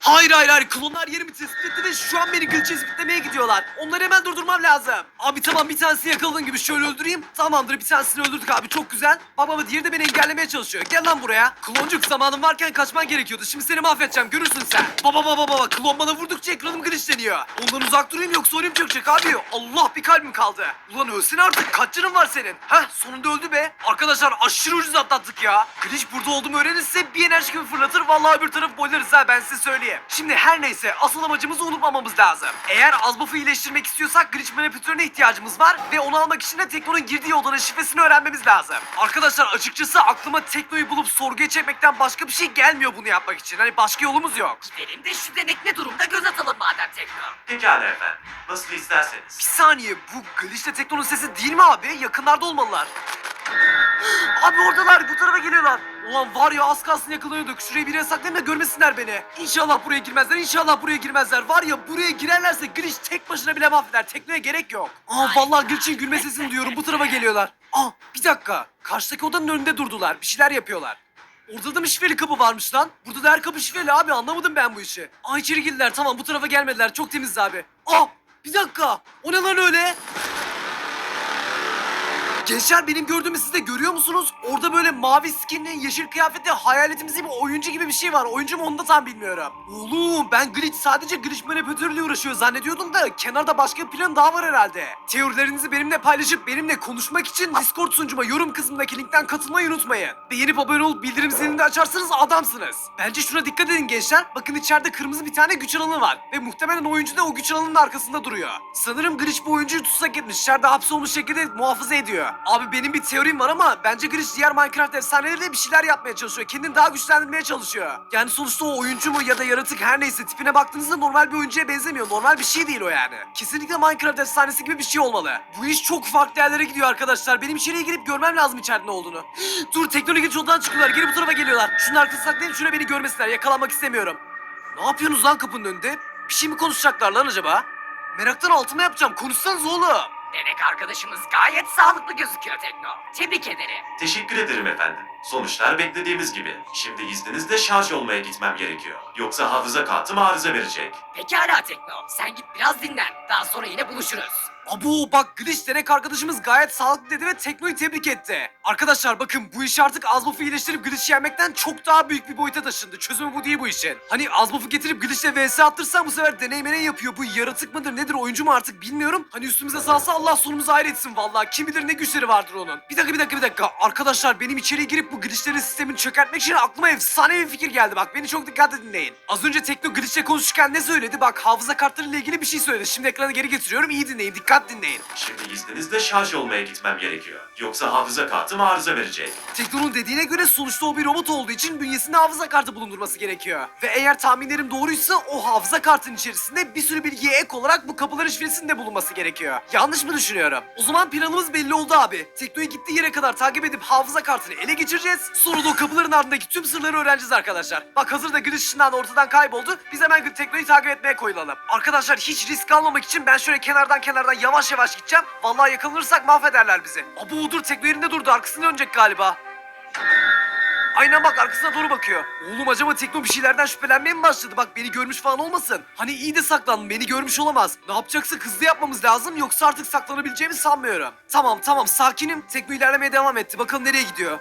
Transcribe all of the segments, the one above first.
Hayır hayır hayır klonlar yerimi tespit etti ve şu an beni glitch tespitlemeye gidiyorlar. Onları hemen durdurmam lazım. Abi tamam bir tanesini yakaladığın gibi şöyle öldüreyim. Tamamdır bir tanesini öldürdük abi çok güzel. Bak baba diğeri de beni engellemeye çalışıyor. Gel lan buraya. Kloncuk zamanın varken kaçman gerekiyordu. Şimdi seni mahvedeceğim görürsün sen. Baba baba baba klon bana vurdukça ekranım glitchleniyor. Ondan uzak durayım yoksa oyunum çökecek abi. Allah bir kalbim kaldı. Ulan ölsene artık kaç canın var senin? Heh sonunda öldü be. Arkadaşlar aşırı ucuz atlattık ya. Glitch burada olduğumu öğrenirse bir enerji gibi fırlatır. Vallahi bir taraf boylarız ha ben size söyleyeyim. Şimdi her neyse asıl amacımızı unutmamamız lazım. Eğer Azbaf'ı iyileştirmek istiyorsak glitch manipülatörüne ihtiyacımız var. Ve onu almak için de Tekno'nun girdiği odanın şifresini öğrenmemiz lazım. Arkadaşlar açıkçası aklıma Tekno'yu bulup sorguya çekmekten başka bir şey gelmiyor bunu yapmak için. Hani başka yolumuz yok. Benim de şu denek ne durumda göz atalım madem Tekno. Pekala efendim. Nasıl isterseniz. Bir saniye bu glitch'le Tekno'nun sesi değil mi abi? Yakınlarda olmalılar. Abi oradalar bu tarafa geliyorlar. Ulan var ya az kalsın yakalanıyorduk. Şuraya bir saklayayım da görmesinler beni. İnşallah buraya girmezler. İnşallah buraya girmezler. Var ya buraya girerlerse Glitch tek başına bile mahveder. Teknoya gerek yok. Aa vallahi Glitch'in gülme sesini duyuyorum. Bu tarafa geliyorlar. Aa bir dakika. Karşıdaki odanın önünde durdular. Bir şeyler yapıyorlar. Orada da mı şifreli kapı varmış lan? Burada da her kapı şifreli abi anlamadım ben bu işi. Aa içeri girdiler tamam bu tarafa gelmediler çok temiz abi. Aa bir dakika o ne lan öyle? Gençler benim gördüğümü siz de görüyor musunuz? Orada böyle mavi skinli, yeşil kıyafetli hayaletimsi bir oyuncu gibi bir şey var. Oyuncu mu onu da tam bilmiyorum. Oğlum ben Glitch sadece Glitch manipülatörüyle uğraşıyor zannediyordum da kenarda başka bir plan daha var herhalde. Teorilerinizi benimle paylaşıp benimle konuşmak için Discord sunucuma yorum kısmındaki linkten katılmayı unutmayın. Beğenip abone olup bildirim zilini de açarsanız adamsınız. Bence şuna dikkat edin gençler. Bakın içeride kırmızı bir tane güç alanı var. Ve muhtemelen oyuncu da o güç alanının arkasında duruyor. Sanırım Glitch bu oyuncuyu tutsak etmiş. İçeride hapsolmuş şekilde muhafaza ediyor. Abi benim bir teorim var ama bence Glitch diğer Minecraft efsaneleriyle bir şeyler yapmaya çalışıyor. Kendini daha güçlendirmeye çalışıyor. Yani sonuçta o oyuncu mu ya da yaratık her neyse tipine baktığınızda normal bir oyuncuya benzemiyor. Normal bir şey değil o yani. Kesinlikle Minecraft efsanesi gibi bir şey olmalı. Bu iş çok farklı yerlere gidiyor arkadaşlar. Benim içeriye girip görmem lazım içeride ne olduğunu. Dur teknolojik odadan çıkıyorlar. Geri bu tarafa geliyorlar. Şunun arkasına saklayayım şuraya beni görmesinler. Yakalanmak istemiyorum. Ne yapıyorsunuz lan kapının önünde? Bir şey mi konuşacaklar lan acaba? Meraktan altıma yapacağım. Konuşsanız oğlum. Denek arkadaşımız gayet sağlıklı gözüküyor Tekno. Tebrik ederim. Teşekkür ederim efendim. Sonuçlar beklediğimiz gibi. Şimdi izninizle şarj olmaya gitmem gerekiyor. Yoksa hafıza kartım arıza verecek. Pekala Tekno. Sen git biraz dinlen. Daha sonra yine buluşuruz. Abo bak Glitch denek arkadaşımız gayet sağlıklı dedi ve Tekno'yu tebrik etti. Arkadaşlar bakın bu iş artık Azmof'u iyileştirip Glitch'i yenmekten çok daha büyük bir boyuta taşındı. Çözümü bu değil bu işin. Hani Azmof'u getirip Glitch'le vs attırsam bu sefer deney yapıyor. Bu yaratık mıdır nedir oyuncu mu artık bilmiyorum. Hani üstümüze salsa Allah sonumuzu hayretsin vallahi. Kim bilir ne güçleri vardır onun. Bir dakika bir dakika bir dakika. Arkadaşlar benim içeriye girip bu Glitch'lerin sistemini çökertmek için aklıma efsane bir fikir geldi. Bak beni çok dikkatle dinleyin. Az önce Tekno Glitch'le konuşurken ne söyledi? Bak hafıza kartlarıyla ilgili bir şey söyledi. Şimdi ekranı geri getiriyorum. İyi dinleyin. Dikkat dinleyin. Şimdi izninizle şarj olmaya gitmem gerekiyor. Yoksa hafıza kartım arıza verecek. Tekno'nun dediğine göre sonuçta o bir robot olduğu için bünyesinde hafıza kartı bulundurması gerekiyor. Ve eğer tahminlerim doğruysa o hafıza kartının içerisinde bir sürü bilgiye ek olarak bu kapıların şifresinin de bulunması gerekiyor. Yanlış mı düşünüyorum? O zaman planımız belli oldu abi. Tekno'yu gittiği yere kadar takip edip hafıza kartını ele geçireceğiz. Sonra da o kapıların ardındaki tüm sırları öğreneceğiz arkadaşlar. Bak hazır da Glitch ışından ortadan kayboldu. Biz hemen Tekno'yu takip etmeye koyulalım. Arkadaşlar hiç risk almamak için ben şöyle kenardan kenardan yavaş yavaş gideceğim. Vallahi yakalanırsak mahvederler bizi. Abo dur Tekno yerinde durdu. Arkasına dönecek galiba. Aynen bak arkasına doğru bakıyor. Oğlum acaba Tekno bir şeylerden şüphelenmeye mi başladı? Bak beni görmüş falan olmasın. Hani iyi de saklandım beni görmüş olamaz. Ne yapacaksa hızlı yapmamız lazım yoksa artık saklanabileceğimi sanmıyorum. Tamam tamam sakinim. Tekno ilerlemeye devam etti. Bakalım nereye gidiyor.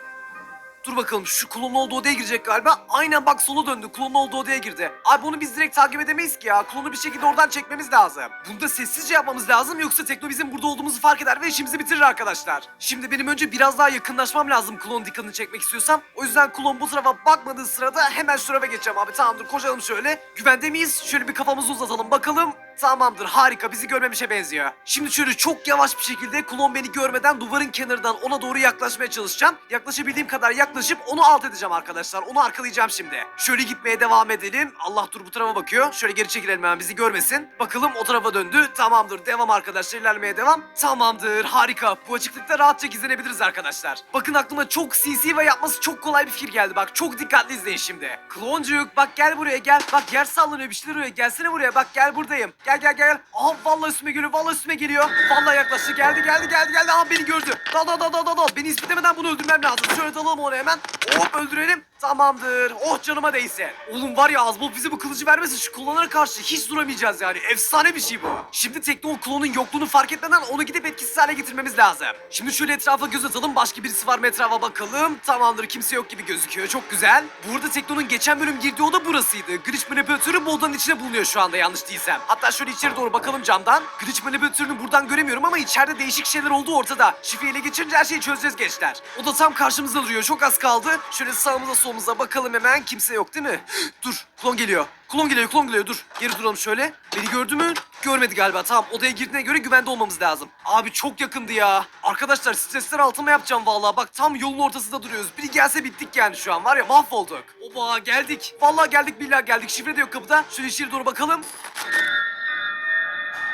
Dur bakalım şu klonun olduğu odaya girecek galiba. Aynen bak sola döndü. Klonun olduğu odaya girdi. Abi bunu biz direkt takip edemeyiz ki ya. Klonu bir şekilde oradan çekmemiz lazım. Bunu da sessizce yapmamız lazım yoksa Tekno bizim burada olduğumuzu fark eder ve işimizi bitirir arkadaşlar. Şimdi benim önce biraz daha yakınlaşmam lazım klon dikkatini çekmek istiyorsam. O yüzden klon bu tarafa bakmadığı sırada hemen şu tarafa geçeceğim abi. Tamamdır koşalım şöyle. Güvende miyiz? Şöyle bir kafamızı uzatalım bakalım. Tamamdır harika bizi görmemişe benziyor. Şimdi şöyle çok yavaş bir şekilde klon beni görmeden duvarın kenarından ona doğru yaklaşmaya çalışacağım. Yaklaşabildiğim kadar yaklaşıp onu alt edeceğim arkadaşlar. Onu arkalayacağım şimdi. Şöyle gitmeye devam edelim. Allah dur bu tarafa bakıyor. Şöyle geri çekilelim hemen bizi görmesin. Bakalım o tarafa döndü. Tamamdır devam arkadaşlar ilerlemeye devam. Tamamdır harika. Bu açıklıkta rahatça gizlenebiliriz arkadaşlar. Bakın aklıma çok sinsi ve yapması çok kolay bir fikir geldi. Bak çok dikkatli izleyin şimdi. Kloncuk bak gel buraya gel. Bak yer sallanıyor bir şeyler oluyor. Gelsene buraya bak gel buradayım. Gel gel gel. Aha vallahi üstüme geliyor. Vallahi üstüme geliyor. Vallahi yaklaştı. Geldi geldi geldi geldi. Aha beni gördü. Dal dal dal dal dal. Beni ispitlemeden bunu öldürmem lazım. Şöyle dalalım onu hemen. Hop öldürelim. Tamamdır. Oh canıma değsin. Oğlum var ya Azbol bize bu kılıcı vermesi şu klonlara karşı hiç duramayacağız yani. Efsane bir şey bu. Şimdi Tekno klonun yokluğunu fark etmeden onu gidip etkisiz hale getirmemiz lazım. Şimdi şöyle etrafa göz atalım. Başka birisi var mı etrafa bakalım. Tamamdır kimse yok gibi gözüküyor. Çok güzel. Burada Tekno'nun geçen bölüm girdiği oda burasıydı. Glitch manipülatörü bu odanın içine bulunuyor şu anda yanlış değilsem. Hatta şöyle içeri doğru bakalım camdan. Glitch manipülatörünü buradan göremiyorum ama içeride değişik şeyler olduğu ortada. Şifreyi ele geçirince her şeyi çözeceğiz gençler. O da tam karşımızda duruyor. Çok az kaldı. Şöyle sağımıza solumuza bakalım hemen. Kimse yok değil mi? dur. Klon geliyor. Klon geliyor, klon geliyor. Dur. Geri duralım şöyle. Beni gördü mü? Görmedi galiba. Tamam. Odaya girdiğine göre güvende olmamız lazım. Abi çok yakındı ya. Arkadaşlar stresler altıma yapacağım vallahi. Bak tam yolun ortasında duruyoruz. Biri gelse bittik yani şu an. Var ya mahvolduk. Oba geldik. Vallahi geldik billahi geldik. Şifre de yok kapıda. Şöyle içeri doğru bakalım.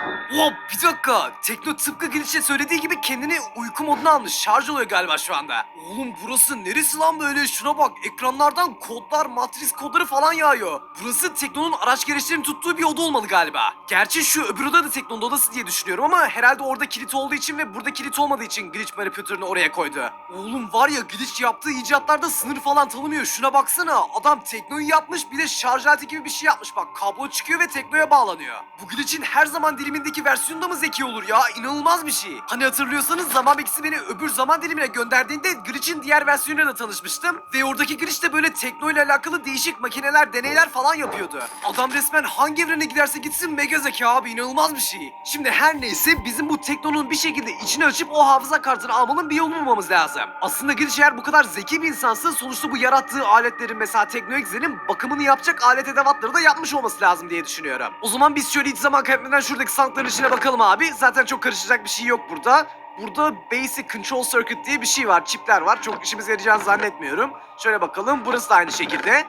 Hop bir dakika. Tekno tıpkı Glitch'e söylediği gibi kendini uyku moduna almış. Şarj oluyor galiba şu anda. Oğlum burası neresi lan böyle? Şuna bak. Ekranlardan kodlar, matris kodları falan yağıyor. Burası Tekno'nun araç gereçlerini tuttuğu bir oda olmalı galiba. Gerçi şu öbür oda da Tekno'nun odası diye düşünüyorum ama herhalde orada kilit olduğu için ve burada kilit olmadığı için Glitch manipülatörünü oraya koydu. Oğlum var ya Glitch yaptığı icatlarda sınır falan tanımıyor. Şuna baksana. Adam Tekno'yu yapmış bir de şarj aleti gibi bir şey yapmış. Bak kablo çıkıyor ve Tekno'ya bağlanıyor. Bu Glitch'in her zaman dilimindeki versiyonda mı zeki olur ya? İnanılmaz bir şey. Hani hatırlıyorsanız zaman ikisi beni öbür zaman dilimine gönderdiğinde Glitch'in diğer versiyonuyla tanışmıştım. Ve oradaki Glitch de böyle Tekno ile alakalı değişik makineler, deneyler falan yapıyordu. Adam resmen hangi evrene giderse gitsin mega zeka abi inanılmaz bir şey. Şimdi her neyse bizim bu Tekno'nun bir şekilde içini açıp o hafıza kartını almanın bir yolunu bulmamız lazım. Aslında Glitch eğer bu kadar zeki bir insansa sonuçta bu yarattığı aletlerin mesela Tekno Exe'nin bakımını yapacak alet edevatları da yapmış olması lazım diye düşünüyorum. O zaman biz şöyle hiç zaman kaybetmeden şuradaki sandıkların içine bakalım abi. Zaten çok karışacak bir şey yok burada. Burada Basic Control Circuit diye bir şey var. Çipler var. Çok işimize yarayacağını zannetmiyorum. Şöyle bakalım. Burası da aynı şekilde.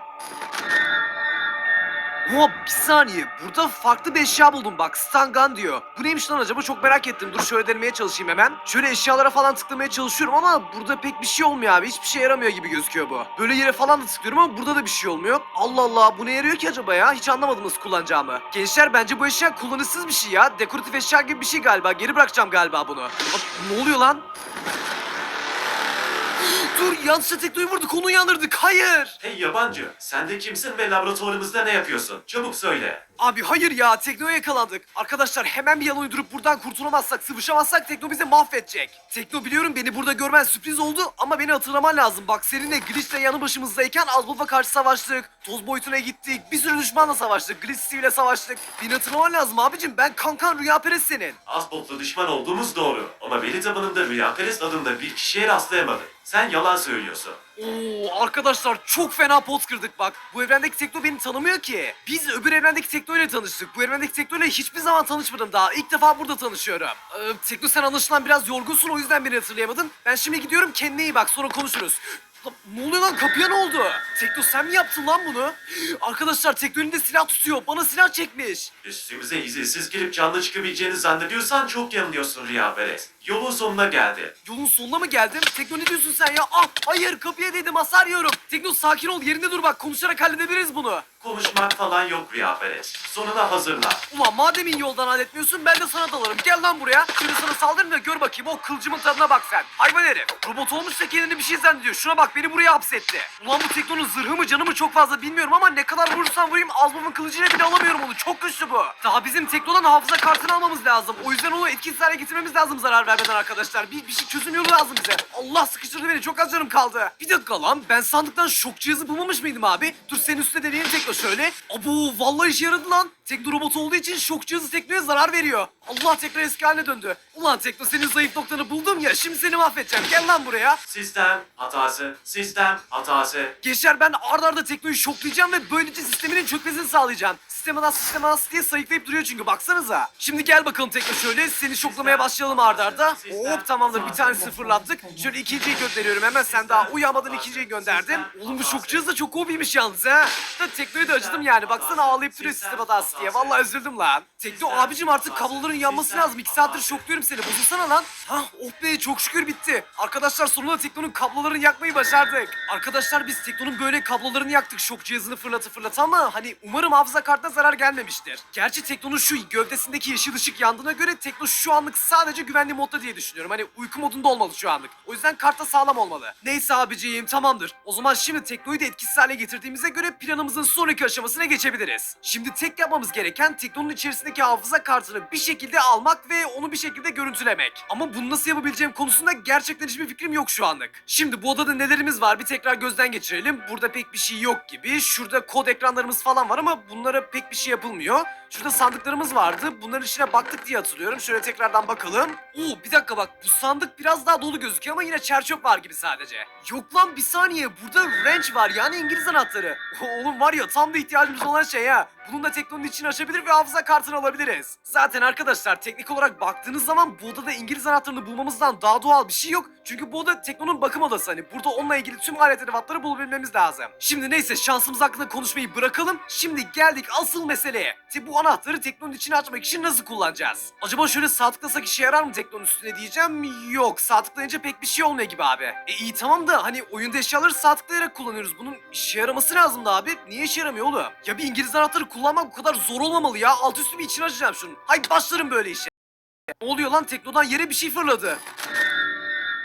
Hop bir saniye. Burada farklı bir eşya buldum bak. Stun gun diyor. Bu neymiş lan acaba? Çok merak ettim. Dur şöyle denemeye çalışayım hemen. Şöyle eşyalara falan tıklamaya çalışıyorum ama burada pek bir şey olmuyor abi. Hiçbir şey yaramıyor gibi gözüküyor bu. Böyle yere falan da tıklıyorum ama burada da bir şey olmuyor. Allah Allah bu ne yarıyor ki acaba ya? Hiç anlamadım nasıl kullanacağımı. Gençler bence bu eşya kullanışsız bir şey ya. Dekoratif eşya gibi bir şey galiba. Geri bırakacağım galiba bunu. Bak, ne oluyor lan? Dur yanlışlıkla teknoyu vurduk onu uyandırdık. Hayır. Hey yabancı, sen de kimsin ve laboratuvarımızda ne yapıyorsun? Çabuk söyle. Abi hayır ya Tekno'ya yakalandık. Arkadaşlar hemen bir yalan uydurup buradan kurtulamazsak, sıvışamazsak Tekno bizi mahvedecek. Tekno biliyorum beni burada görmen sürpriz oldu ama beni hatırlaman lazım. Bak seninle Glitch'le yanı başımızdayken Azbulf'a karşı savaştık. Toz boyutuna gittik. Bir sürü düşmanla savaştık. Glitch Steve ile savaştık. Beni hatırlaman lazım abicim. Ben kankan rüyaperest senin. Asbolt'la düşman olduğumuz doğru. Ama veli tabanında Rüyaperest adında bir kişiye rastlayamadık. Sen yalan söylüyorsun. Oo arkadaşlar çok fena pot kırdık bak. Bu evrendeki Tekno beni tanımıyor ki. Biz öbür evrendeki Tekno ile tanıştık. Bu evrendeki Tekno ile hiçbir zaman tanışmadım daha. İlk defa burada tanışıyorum. Ee, Tekno sen anlaşılan biraz yorgunsun o yüzden beni hatırlayamadın. Ben şimdi gidiyorum kendine iyi bak sonra konuşuruz. Ne oluyor lan kapıya ne oldu? Tekno sen mi yaptın lan bunu? Arkadaşlar Tekno elinde silah tutuyor. Bana silah çekmiş. Üstümüze izinsiz girip canlı çıkabileceğini zannediyorsan çok yanılıyorsun Rüyaperest. Yolun sonuna geldi. Yolun sonuna mı geldim? Tekno ne diyorsun sen ya? Ah hayır kapıya dedim hasar yiyorum. Tekno sakin ol yerinde dur bak konuşarak halledebiliriz bunu. Konuşmak falan yok Rüyaperest. Sonuna hazırlan. Ulan mademin yoldan halletmiyorsun ben de sana dalarım. Gel lan buraya. Şöyle sana saldırayım da gör bakayım o kılcımın tadına bak sen. Hayvan herif. Robot olmuş da kendini bir şey zannediyor. Şuna bak beni buraya hapsetti. Ulan bu teknonun zırhı mı canı mı çok fazla bilmiyorum ama ne kadar vurursam vurayım Azmam'ın kılıcıyla bile alamıyorum onu. Çok güçlü bu. Daha bizim teknodan hafıza kartını almamız lazım. O yüzden onu etkisiz hale getirmemiz lazım zarar vermeden arkadaşlar. Bir, bir şey çözüm yolu lazım bize. Allah sıkıştırdı beni. Çok az canım kaldı. Bir dakika lan. Ben sandıktan şok cihazı bulmamış mıydım abi? Dur senin üstüne deneyelim tekno şöyle. Abo vallahi işe yaradı lan. Tekno robot olduğu için şok cihazı teknoya zarar veriyor. Allah tekrar eski haline döndü. Ulan tekno senin zayıf noktanı buldum ya. Şimdi seni mahvedeceğim. Gel lan buraya. Sistem hatası, sistem hatası. Gençler ben arda arda teknoyu şoklayacağım ve böylece sisteminin çökmesini sağlayacağım. Sistem anası sistem anası diye sayıklayıp duruyor çünkü baksanıza. Şimdi gel bakalım tekno şöyle seni şoklamaya başlayalım arda arda. Hop tamamdır bir tane sıfırlattık. Şöyle ikinciyi gönderiyorum hemen sen daha uyanmadan ikinciyi gönderdim. Oğlum bu cihazı da çok hobiymiş yalnız ha. Da teknoyu da acıdım yani baksana ağlayıp duruyor sistem hatası diye. Vallahi üzüldüm lan. Tekno abicim artık kabloların yanması lazım. 2 saattir şokluyorum seni. Bozulsana lan. Hah oh be çok şükür bitti. Arkadaşlar sonunda Tekno'nun kablolarını yakmayı başardık. Arkadaşlar biz Tekno'nun böyle kablolarını yaktık şok cihazını fırlatı fırlatı ama hani umarım hafıza kartına zarar gelmemiştir. Gerçi Tekno'nun şu gövdesindeki yeşil ışık yandığına göre Tekno şu anlık sadece güvenli modda diye düşünüyorum. Hani uyku modunda olmalı şu anlık. O yüzden kartta sağlam olmalı. Neyse abiciğim tamamdır. O zaman şimdi Tekno'yu da etkisiz hale getirdiğimize göre planımızın sonraki aşamasına geçebiliriz. Şimdi tek yapmamız gereken Tekno'nun içerisindeki hafıza kartını bir şekilde almak ve onu bir şekilde görüntülemek. Ama bunu nasıl yapabileceğim konusunda gerçekten hiçbir fikrim yok şu anlık. Şimdi bu odada nelerimiz var bir tekrar gözden geçirelim. Burada pek bir şey yok gibi. Şurada kod ekranlarımız falan var ama bunlara pek bir şey yapılmıyor. Şurada sandıklarımız vardı. Bunların içine baktık diye hatırlıyorum. Şöyle tekrardan bakalım. Oo bir dakika bak bu sandık biraz daha dolu gözüküyor ama yine çerçöp var gibi sadece. Yok lan bir saniye burada wrench var yani İngiliz anahtarı. Oğlum var ya tam da ihtiyacımız olan şey ha. Bunun da teknolojinin içini açabilir ve hafıza kartını alabiliriz. Zaten arkadaşlar teknik olarak baktığınız zaman bu odada İngiliz anahtarını bulmamızdan daha doğal bir şey yok. Çünkü bu oda Tekno'nun bakım odası hani burada onunla ilgili tüm alet edevatları bulabilmemiz lazım. Şimdi neyse şansımız hakkında konuşmayı bırakalım. Şimdi geldik asıl meseleye. Bu anahtarı Tekno'nun içine açmak için nasıl kullanacağız? Acaba şöyle sağ tıklasak işe yarar mı Tekno'nun üstüne diyeceğim. Yok sağ tıklayınca pek bir şey olmuyor gibi abi. E iyi tamam da hani oyunda eşyaları sağ tıklayarak kullanıyoruz. Bunun işe yaraması lazımdı abi. Niye işe yaramıyor oğlum? Ya bir İngiliz anahtarı kullanmak bu kadar zor olmamalı ya. Alt üstü bir içine açacağım şunu. Haydi başlarım böyle işe. Ne oluyor lan Tekno'dan yere bir şey fırladı.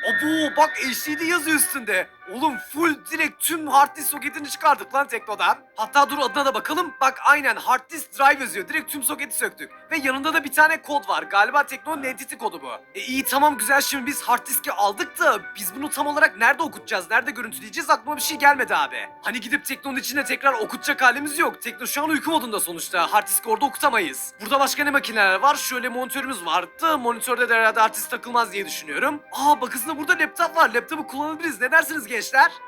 Abo bak LCD yazıyor üstünde. Oğlum full direkt tüm hard disk soketini çıkardık lan Tekno'dan. Hatta dur adına da bakalım. Bak aynen hard disk drive yazıyor. Direkt tüm soketi söktük. Ve yanında da bir tane kod var. Galiba Tekno'nun entity kodu bu. E iyi tamam güzel şimdi biz hard diski aldık da biz bunu tam olarak nerede okutacağız? Nerede görüntüleyeceğiz? Aklıma bir şey gelmedi abi. Hani gidip Tekno'nun içine tekrar okutacak halimiz yok. Tekno şu an uyku modunda sonuçta. Hard disk orada okutamayız. Burada başka ne makineler var? Şöyle monitörümüz vardı. Monitörde de herhalde hard disk takılmaz diye düşünüyorum. Aa bak aslında burada laptop var. Laptopu kullanabiliriz. Ne dersiniz gençler?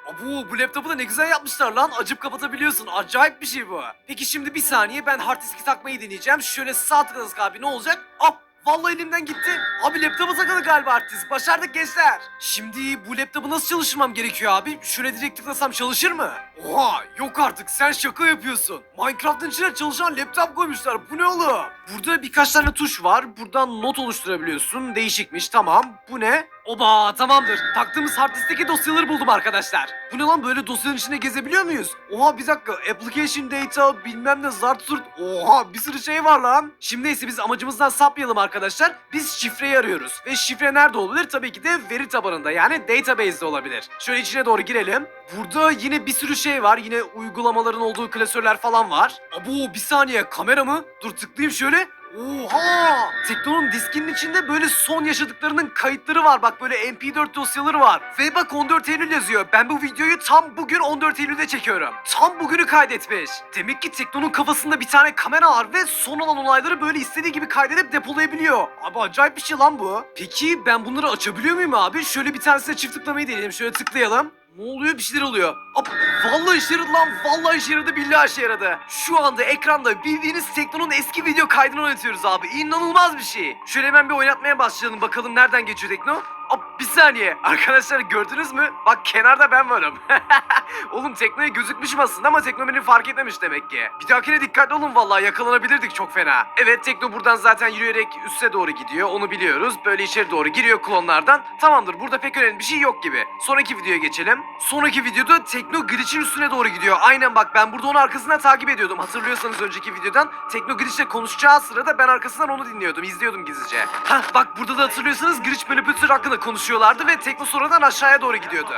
Abu bu laptopu da ne güzel yapmışlar lan. Açıp kapatabiliyorsun. Acayip bir şey bu. Peki şimdi bir saniye ben hard diski takmayı deneyeceğim. Şöyle sağ tıkladık abi ne olacak? Hop Vallahi elimden gitti. Abi laptopa takılı galiba artist. Başardık gençler. Şimdi bu laptopu nasıl çalıştırmam gerekiyor abi? Şöyle direkt tıklasam çalışır mı? Oha yok artık sen şaka yapıyorsun. Minecraft'ın içine çalışan laptop koymuşlar. Bu ne oğlum? Burada birkaç tane tuş var. Buradan not oluşturabiliyorsun. Değişikmiş tamam. Bu ne? Oba tamamdır. Taktığımız hard diskteki dosyaları buldum arkadaşlar. Bu ne lan böyle dosyanın içinde gezebiliyor muyuz? Oha bir dakika. Application data bilmem ne zart zurt. Oha bir sürü şey var lan. Şimdi neyse biz amacımızdan sapmayalım arkadaşlar. Biz şifreyi arıyoruz. Ve şifre nerede olabilir? Tabii ki de veri tabanında yani database'de olabilir. Şöyle içine doğru girelim. Burada yine bir sürü şey var. Yine uygulamaların olduğu klasörler falan var. Abo bir saniye kamera mı? Dur tıklayayım şöyle. Oha! Tekno'nun diskinin içinde böyle son yaşadıklarının kayıtları var. Bak böyle MP4 dosyaları var. Ve bak 14 Eylül yazıyor. Ben bu videoyu tam bugün 14 Eylül'de çekiyorum. Tam bugünü kaydetmiş. Demek ki Tekno'nun kafasında bir tane kamera var ve son olan olayları böyle istediği gibi kaydedip depolayabiliyor. Abi acayip bir şey lan bu. Peki ben bunları açabiliyor muyum abi? Şöyle bir tanesine çift tıklamayı deneyelim. Şöyle tıklayalım. Ne oluyor? Bir şeyler oluyor. Hop, vallahi işe yaradı lan. Vallahi işe yaradı. Billahi işe yaradı. Şu anda ekranda bildiğiniz Tekno'nun eski video kaydını oynatıyoruz abi. İnanılmaz bir şey. Şöyle hemen bir oynatmaya başlayalım. Bakalım nereden geçiyor Tekno. Hop, bir saniye. Arkadaşlar gördünüz mü? Bak kenarda ben varım. Oğlum Tekno'ya gözükmüşüm aslında ama Tekno beni fark etmemiş demek ki. Bir dahakine dikkatli olun vallahi yakalanabilirdik çok fena. Evet Tekno buradan zaten yürüyerek üste doğru gidiyor. Onu biliyoruz. Böyle içeri doğru giriyor klonlardan. Tamamdır burada pek önemli bir şey yok gibi. Sonraki videoya geçelim. Sonraki videoda Tekno Glitch'in üstüne doğru gidiyor. Aynen bak ben burada onu arkasından takip ediyordum. Hatırlıyorsanız önceki videodan Tekno Glitch'le konuşacağı sırada ben arkasından onu dinliyordum. izliyordum gizlice. Hah bak burada da hatırlıyorsanız Glitch manipülatör hakkında konuşuyorlardı ve Tekno sonradan aşağıya doğru gidiyordu.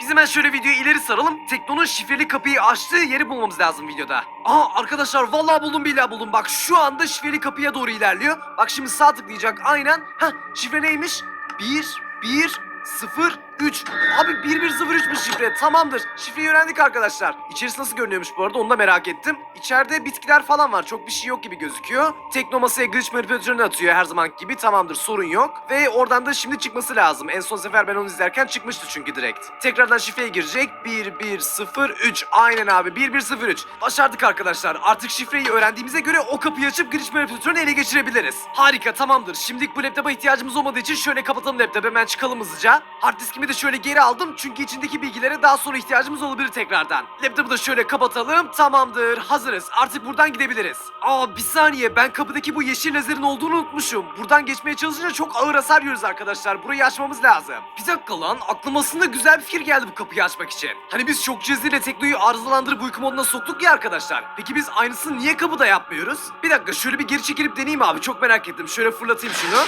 Biz hemen şöyle videoyu ileri saralım. Tekno'nun şifreli kapıyı açtığı yeri bulmamız lazım videoda. Aa arkadaşlar vallahi buldum billahi buldum. Bak şu anda şifreli kapıya doğru ilerliyor. Bak şimdi sağ tıklayacak aynen. Heh şifre neymiş? 1 1 0 3. Abi 1103'müş şifre. Tamamdır. Şifreyi öğrendik arkadaşlar. İçerisi nasıl görünüyormuş bu arada onu da merak ettim. İçeride bitkiler falan var. Çok bir şey yok gibi gözüküyor. Tekno masaya glitch manipülatörünü atıyor her zaman gibi. Tamamdır sorun yok. Ve oradan da şimdi çıkması lazım. En son sefer ben onu izlerken çıkmıştı çünkü direkt. Tekrardan şifreye girecek. 1103. Aynen abi 1103. Başardık arkadaşlar. Artık şifreyi öğrendiğimize göre o kapıyı açıp glitch manipülatörünü ele geçirebiliriz. Harika tamamdır. Şimdilik bu laptopa ihtiyacımız olmadığı için şöyle kapatalım laptopu. Hemen çıkalım hızlıca. Hard diskimi de şöyle geri aldım çünkü içindeki bilgilere daha sonra ihtiyacımız olabilir tekrardan. Laptopu da şöyle kapatalım. Tamamdır. Hazırız. Artık buradan gidebiliriz. Aa bir saniye ben kapıdaki bu yeşil lazerin olduğunu unutmuşum. Buradan geçmeye çalışınca çok ağır hasar yiyoruz arkadaşlar. Burayı açmamız lazım. Bir dakika lan aklıma aslında güzel bir fikir geldi bu kapıyı açmak için. Hani biz şok cihazıyla teknoyu arızalandırıp uyku moduna soktuk ya arkadaşlar. Peki biz aynısını niye kapıda yapmıyoruz? Bir dakika şöyle bir geri çekilip deneyeyim abi. Çok merak ettim. Şöyle fırlatayım şunu.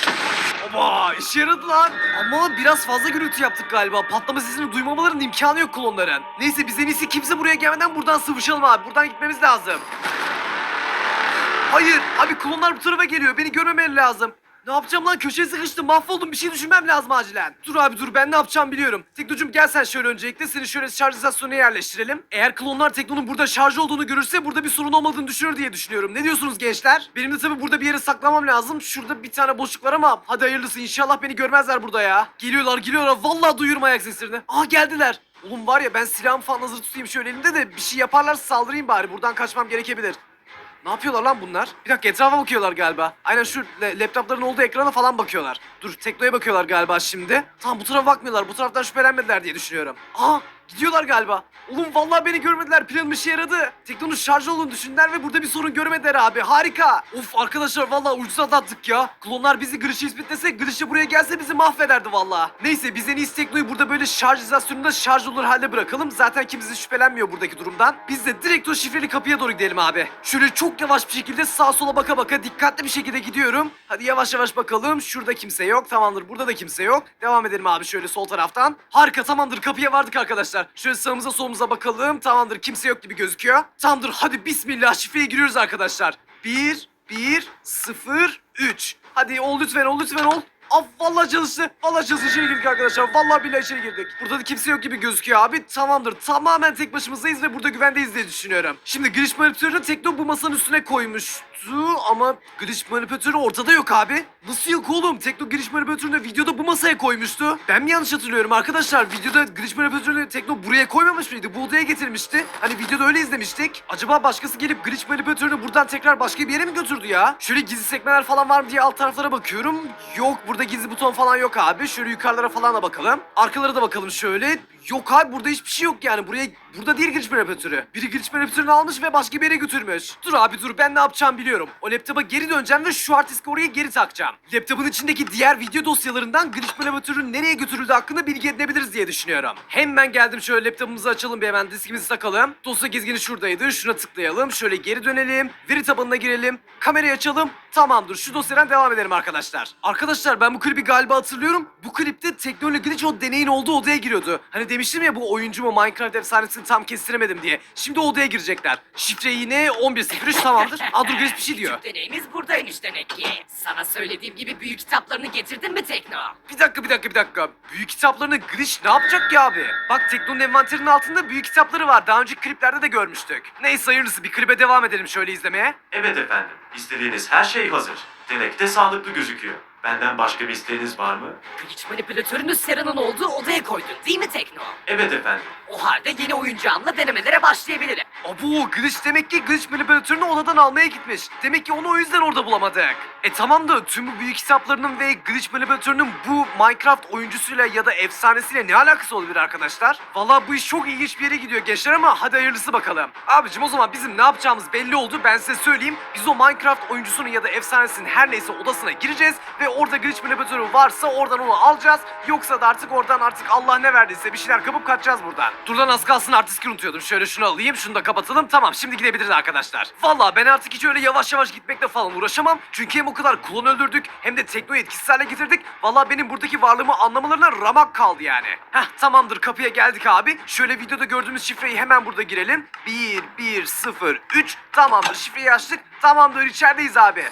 Oba işe yaradı lan. Ama biraz fazla gürültü yaptık galiba. Patlama sesini duymamaların imkanı yok klonların. Neyse biz en kimse buraya gelmeden buradan sıvışalım abi. Buradan gitmemiz lazım. Hayır abi klonlar bu tarafa geliyor. Beni görmemeleri lazım. Ne yapacağım lan köşeye sıkıştım mahvoldum bir şey düşünmem lazım acilen. Dur abi dur ben ne yapacağım biliyorum. Teknocum gel sen şöyle öncelikle seni şöyle şarj istasyonuna yerleştirelim. Eğer klonlar Tekno'nun burada şarj olduğunu görürse burada bir sorun olmadığını düşünür diye düşünüyorum. Ne diyorsunuz gençler? Benim de tabii burada bir yere saklamam lazım. Şurada bir tane boşluk var ama hadi hayırlısı inşallah beni görmezler burada ya. Geliyorlar geliyorlar vallahi duyuyorum ayak seslerini. Aa geldiler. Oğlum var ya ben silahımı falan hazır tutayım şöyle elimde de bir şey yaparlarsa saldırayım bari. Buradan kaçmam gerekebilir. Ne yapıyorlar lan bunlar? Bir dakika etrafa bakıyorlar galiba. Aynen şu la- laptopların olduğu ekrana falan bakıyorlar. Dur teknoya bakıyorlar galiba şimdi. Tamam bu tarafa bakmıyorlar. Bu taraftan şüphelenmediler diye düşünüyorum. Aa gidiyorlar galiba. Oğlum vallahi beni görmediler. Planım işe yaradı. Teknonun şarj olduğunu düşündüler ve burada bir sorun görmediler abi. Harika. Of arkadaşlar vallahi ucuz atlattık ya. Klonlar bizi Grish'i ismitlese Grish'i buraya gelse bizi mahvederdi vallahi. Neyse biz en iyisi Tekno'yu burada böyle şarj istasyonunda şarj olur halde bırakalım. Zaten kimse şüphelenmiyor buradaki durumdan. Biz de direkt o şifreli kapıya doğru gidelim abi. Şöyle çok yavaş bir şekilde sağa sola baka baka dikkatli bir şekilde gidiyorum. Hadi yavaş yavaş bakalım. Şurada kimse yok. Tamamdır. Burada da kimse yok. Devam edelim abi şöyle sol taraftan. Harika tamamdır. Kapıya vardık arkadaşlar. Şöyle sağımıza solumuza bakalım. Tamamdır. Kimse yok gibi gözüküyor. Tamamdır. Hadi bismillah şifreye giriyoruz arkadaşlar. 1 1 0 3. Hadi ol lütfen ol lütfen ol. Af vallahi çalıştı. Vallahi çalıştı. İçeri girdik arkadaşlar. Vallahi billahi içeri girdik. Burada da kimse yok gibi gözüküyor abi. Tamamdır. Tamamen tek başımızdayız ve burada güvendeyiz diye düşünüyorum. Şimdi giriş manipülatörünü Tekno bu masanın üstüne koymuştu ama giriş manipülatörü ortada yok abi. Nasıl yok oğlum? Tekno giriş manipülatörünü videoda bu masaya koymuştu. Ben mi yanlış hatırlıyorum arkadaşlar? Videoda giriş manipülatörünü Tekno buraya koymamış mıydı? Bu odaya getirmişti. Hani videoda öyle izlemiştik. Acaba başkası gelip glitch manipülatörünü buradan tekrar başka bir yere mi götürdü ya? Şöyle gizli sekmeler falan var mı diye alt taraflara bakıyorum. Yok burada gizli buton falan yok abi. Şöyle yukarılara falan da bakalım. Arkalara da bakalım şöyle. Yok abi burada hiçbir şey yok yani. Buraya burada değil glitch manipülatörü. Biri glitch manipülatörünü almış ve başka bir yere götürmüş. Dur abi dur ben ne yapacağım biliyorum. O laptopa geri döneceğim ve şu hard diski oraya geri takacağım. Laptopun içindeki diğer video dosyalarından glitch manipülatörün nereye götürüldüğü hakkında bilgi edinebiliriz diye düşünüyorum. Hemen geldim şöyle laptopumuzu açalım bir hemen diskimizi takalım. Dosya gezgini şuradaydı. Şuna tıklayalım. Şöyle geri dönelim. Veri tabanına girelim. Kamerayı açalım. Tamamdır. Şu dosyadan devam edelim arkadaşlar. Arkadaşlar ben bu klibi galiba hatırlıyorum. Bu klipte teknoloji glitch o deneyin olduğu odaya giriyordu. Hani demiştim ya bu oyuncu mu Minecraft efsanesini tam kestiremedim diye. Şimdi odaya girecekler. Şifre yine 1103 tamamdır. Aa dur Grace bir şey diyor. Deneyimiz buradaymış demek ki. Sana söylediğim gibi büyük kitaplarını getirdin mi Tekno? Bir dakika bir dakika bir dakika. Büyük kitaplarını Glitch ne yapacak ki abi? Bak Tekno'nun envanterinin altında büyük kitapları var. Daha önceki kliplerde de görmüştük. Neyse hayırlısı bir klibe devam edelim şöyle izlemeye. Evet efendim. İstediğiniz her şey hazır. Demek de sağlıklı gözüküyor. Benden başka bir isteğiniz var mı? Glitch manipülatörünü Sera'nın olduğu odaya koydun değil mi Tekno? Evet efendim. O halde yeni oyuncağımla denemelere başlayabilirim. Abo Glitch demek ki Glitch manipülatörünü odadan almaya gitmiş. Demek ki onu o yüzden orada bulamadık. E tamam da tüm bu büyük kitaplarının ve Glitch manipülatörünün bu Minecraft oyuncusuyla ya da efsanesiyle ne alakası olabilir arkadaşlar? Vallahi bu iş çok ilginç bir yere gidiyor gençler ama hadi hayırlısı bakalım. Abicim o zaman bizim ne yapacağımız belli oldu ben size söyleyeyim. Biz o Minecraft oyuncusunun ya da efsanesinin her neyse odasına gireceğiz ve orada Glitch manipülatörü varsa oradan onu alacağız. Yoksa da artık oradan artık Allah ne verdiyse bir şeyler kapıp kaçacağız buradan. Dur lan az kalsın artistki unutuyordum. Şöyle şunu alayım şunu da kapatalım. Tamam şimdi gidebiliriz arkadaşlar. Vallahi ben artık hiç öyle yavaş yavaş gitmekle falan uğraşamam. Çünkü hem o kadar klon öldürdük hem de teknoyu etkisiz hale getirdik. Vallahi benim buradaki varlığımı anlamalarına ramak kaldı yani. Heh tamamdır kapıya geldik abi. Şöyle videoda gördüğümüz şifreyi hemen burada girelim. 1 1 0 3 tamamdır şifreyi açtık. Tamamdır içerideyiz abi.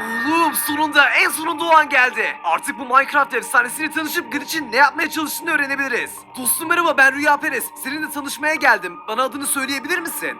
Oğlum sonunda en sonunda o an geldi. Artık bu Minecraft efsanesiyle tanışıp Glitch'in ne yapmaya çalıştığını öğrenebiliriz. Dostum merhaba ben Rüya Perez. Seninle tanışmaya geldim. Bana adını söyleyebilir misin?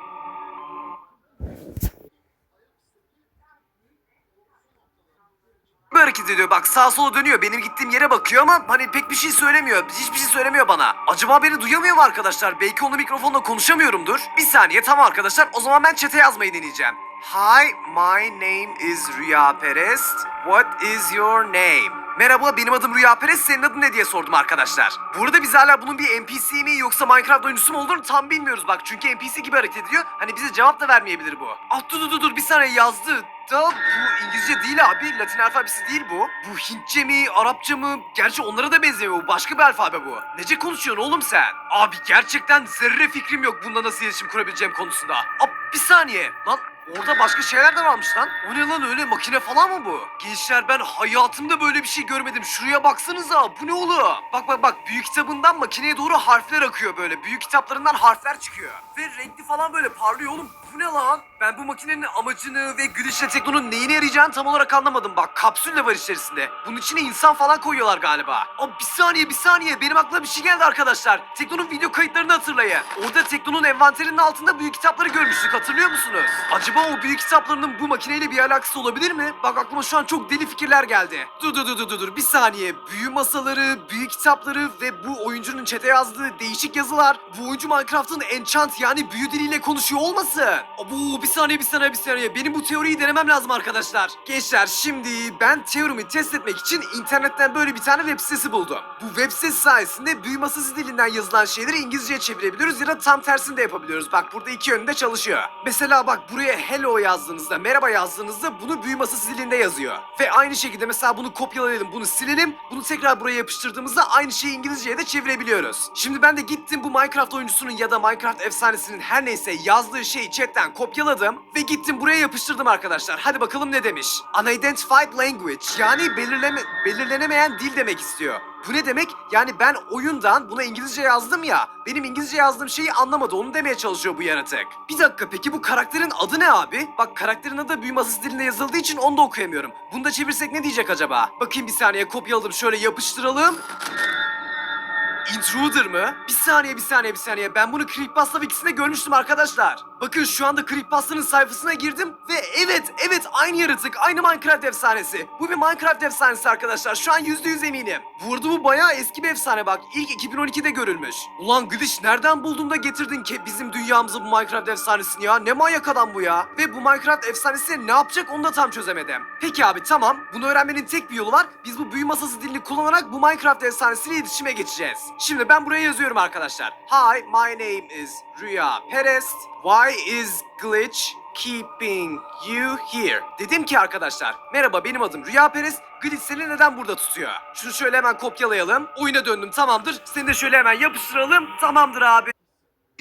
Böyle hareket ediyor bak sağa sola dönüyor benim gittiğim yere bakıyor ama hani pek bir şey söylemiyor hiçbir şey söylemiyor bana acaba beni duyamıyor mu arkadaşlar belki onu mikrofonla konuşamıyorumdur bir saniye tamam arkadaşlar o zaman ben çete yazmayı deneyeceğim Hi my name is Rüya Perez what is your name Merhaba benim adım Rüya Perez senin adın ne diye sordum arkadaşlar. Burada biz hala bunun bir NPC mi yoksa Minecraft oyuncusu mu olduğunu tam bilmiyoruz bak. Çünkü NPC gibi hareket ediyor. Hani bize cevap da vermeyebilir bu. Ah dur dur dur, dur bir saniye yazdı. Da bu İngilizce değil abi. Latin alfabesi değil bu. Bu Hintçe mi, Arapça mı? Gerçi onlara da benziyor bu. Başka bir alfabe bu. Nece konuşuyorsun oğlum sen? Abi gerçekten zerre fikrim yok bununla nasıl iletişim kurabileceğim konusunda. Abi bir saniye. Lan Orada başka şeyler de varmış lan. O ne lan öyle makine falan mı bu? Gençler ben hayatımda böyle bir şey görmedim. Şuraya baksanıza. Bu ne oğlum? Bak bak bak büyük kitabından makineye doğru harfler akıyor böyle. Büyük kitaplarından harfler çıkıyor. Ve renkli falan böyle parlıyor oğlum. Bu ne lan? Ben bu makinenin amacını ve Glitch'le Tekno'nun neyine yarayacağını tam olarak anlamadım. Bak kapsül de var içerisinde. Bunun içine insan falan koyuyorlar galiba. Abi bir saniye bir saniye. Benim aklıma bir şey geldi arkadaşlar. Tekno'nun video kayıtlarını hatırlayın. Orada Tekno'nun envanterinin altında büyük kitapları görmüştük. Hatırlıyor musunuz? Acaba o büyük kitaplarının bu makineyle bir alakası olabilir mi? Bak aklıma şu an çok deli fikirler geldi. Dur dur dur dur dur, bir saniye. Büyü masaları, büyük kitapları ve bu oyuncunun çete yazdığı değişik yazılar. Bu oyuncu Minecraft'ın enchant yani büyü diliyle konuşuyor olmasın? Abo bir saniye bir saniye bir saniye. Benim bu teoriyi denemem lazım arkadaşlar. Gençler şimdi ben teorimi test etmek için internetten böyle bir tane web sitesi buldum. Bu web sitesi sayesinde büyü masası dilinden yazılan şeyleri İngilizceye çevirebiliyoruz ya da tam tersini de yapabiliyoruz. Bak burada iki yönde çalışıyor. Mesela bak buraya hello yazdığınızda, merhaba yazdığınızda bunu büyü masası dilinde yazıyor. Ve aynı şekilde mesela bunu kopyalayalım, bunu silelim. Bunu tekrar buraya yapıştırdığımızda aynı şeyi İngilizceye de çevirebiliyoruz. Şimdi ben de gittim bu Minecraft oyuncusunun ya da Minecraft efsanesinin her neyse yazdığı şeyi chatten kopyaladım ve gittim buraya yapıştırdım arkadaşlar. Hadi bakalım ne demiş. Unidentified language yani belirleme, belirlenemeyen dil demek istiyor. Bu ne demek? Yani ben oyundan buna İngilizce yazdım ya. Benim İngilizce yazdığım şeyi anlamadı. Onu demeye çalışıyor bu yaratık. Bir dakika peki bu karakterin adı ne abi? Bak karakterin adı büyü masası dilinde yazıldığı için onu da okuyamıyorum. Bunu da çevirsek ne diyecek acaba? Bakayım bir saniye kopyaladım. Şöyle yapıştıralım. Intruder mı? Bir saniye bir saniye bir saniye. Ben bunu Creepypasta wikisinde görmüştüm arkadaşlar. Bakın şu anda Creepypasta'nın sayfasına girdim ve evet evet aynı yaratık aynı Minecraft efsanesi. Bu bir Minecraft efsanesi arkadaşlar. Şu an yüzde yüz eminim. Bu arada bu bayağı eski bir efsane bak. İlk 2012'de görülmüş. Ulan Glitch nereden buldun da getirdin ki bizim dünyamıza bu Minecraft efsanesini ya? Ne manyak adam bu ya? Ve bu Minecraft efsanesi ne yapacak onu da tam çözemedim. Peki abi tamam. Bunu öğrenmenin tek bir yolu var. Biz bu büyü masası dilini kullanarak bu Minecraft efsanesiyle iletişime geçeceğiz. Şimdi ben buraya yazıyorum arkadaşlar. Hi, my name is Rüya Perez. Why is Glitch keeping you here? Dedim ki arkadaşlar, merhaba benim adım Rüya Perez. Glitch seni neden burada tutuyor? Şunu şöyle hemen kopyalayalım. Oyuna döndüm tamamdır. Seni de şöyle hemen yapıştıralım. Tamamdır abi.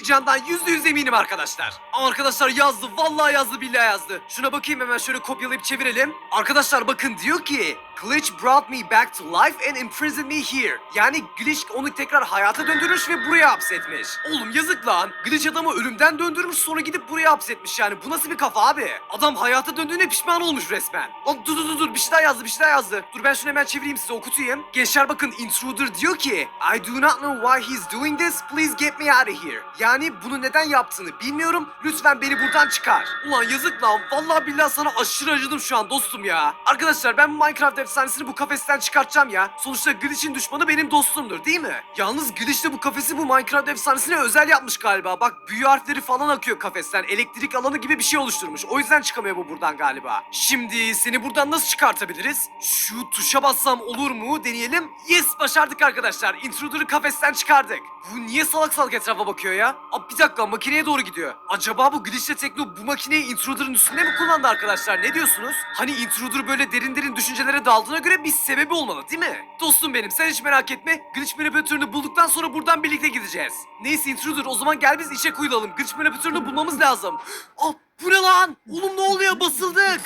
Candan yüzde yüz eminim arkadaşlar. Arkadaşlar yazdı. Vallahi yazdı billahi yazdı. Şuna bakayım hemen şöyle kopyalayıp çevirelim. Arkadaşlar bakın diyor ki Glitch brought me back to life and imprisoned me here. Yani Glitch onu tekrar hayata döndürmüş ve buraya hapsetmiş. Oğlum yazık lan. Glitch adamı ölümden döndürmüş sonra gidip buraya hapsetmiş yani. Bu nasıl bir kafa abi? Adam hayata döndüğüne pişman olmuş resmen. Lan dur dur dur dur bir şey daha yazdı bir şey daha yazdı. Dur ben şunu hemen çevireyim size okutayım. Gençler bakın intruder diyor ki I do not know why he's doing this. Please get me out of here. Yani bunu neden yaptığını bilmiyorum. Lütfen beni buradan çıkar. Ulan yazık lan. Vallahi billahi sana aşırı acıdım şu an dostum ya. Arkadaşlar ben bu Minecraft efsanesini bu kafesten çıkartacağım ya. Sonuçta Glitch'in düşmanı benim dostumdur değil mi? Yalnız Glitch de bu kafesi bu Minecraft efsanesine özel yapmış galiba. Bak büyü harfleri falan akıyor kafesten. Elektrik alanı gibi bir şey oluşturmuş. O yüzden çıkamıyor bu buradan galiba. Şimdi seni buradan nasıl çıkartabiliriz? Şu tuşa bassam olur mu? Deneyelim. Yes başardık arkadaşlar. Intruder'ı kafesten çıkardık. Bu niye salak salak etrafa bakıyor ya? Abi bir dakika makineye doğru gidiyor. Acaba bu Glitch'le Tekno bu makineyi Intruder'ın üstünde mi kullandı arkadaşlar? Ne diyorsunuz? Hani Intruder böyle derin derin düşüncelere daldığına göre bir sebebi olmalı değil mi? Dostum benim sen hiç merak etme. Glitch manipülatörünü bulduktan sonra buradan birlikte gideceğiz. Neyse Intruder o zaman gel biz işe koyulalım. Glitch manipülatörünü bulmamız lazım. Ah bu ne lan? Oğlum ne oluyor basıldık.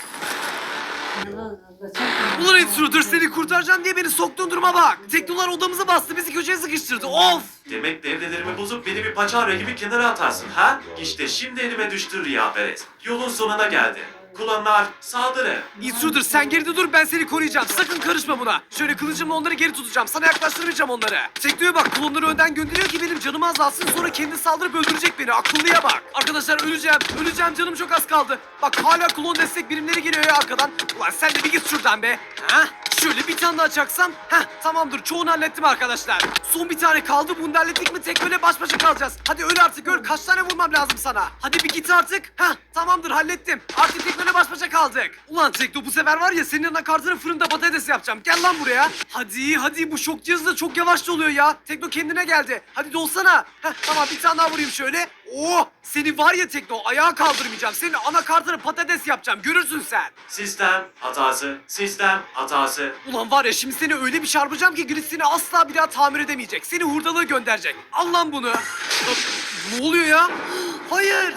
Ulan Intruder seni kurtaracağım diye beni soktuğun duruma bak. Teknolar odamıza bastı bizi köşeye sıkıştırdı. Of. Demek devrelerimi bozup beni bir paçavra gibi kenara atarsın ha? İşte şimdi elime düştü Rüya Perez. Yolun sonuna geldi. Kullanlar saldırı. Intruder sen geride dur ben seni koruyacağım. Sakın karışma buna. Şöyle kılıcımla onları geri tutacağım. Sana yaklaştırmayacağım onları. Teknoya bak klonları önden gönderiyor ki benim canımı azalsın sonra kendi saldırıp öldürecek beni. Akıllıya bak. Arkadaşlar öleceğim. Öleceğim canım çok az kaldı. Bak hala klon destek birimleri geliyor ya arkadan. Ulan sen de bir git şuradan be. Ha? Şöyle bir tane daha çaksam. Heh tamamdır çoğunu hallettim arkadaşlar. Son bir tane kaldı bunu da hallettik mi tek böyle baş başa kalacağız. Hadi öl artık öl kaç tane vurmam lazım sana. Hadi bir git artık. Heh tamamdır hallettim. Artık tek baş başa kaldık. Ulan Tekno bu sefer var ya senin anakartını fırında patates yapacağım. Gel lan buraya. Hadi hadi bu şok cihazı da çok yavaş doluyor ya. Tekno kendine geldi. Hadi dolsana. Heh tamam bir tane daha vurayım şöyle. Oh seni var ya Tekno ayağa kaldırmayacağım. Senin anakartını patates yapacağım görürsün sen. Sistem hatası, sistem hatası. Ulan var ya şimdi seni öyle bir çarpacağım ki Gris seni asla bir daha tamir edemeyecek. Seni hurdalığa gönderecek. Al lan bunu. ne oluyor ya? Hayır.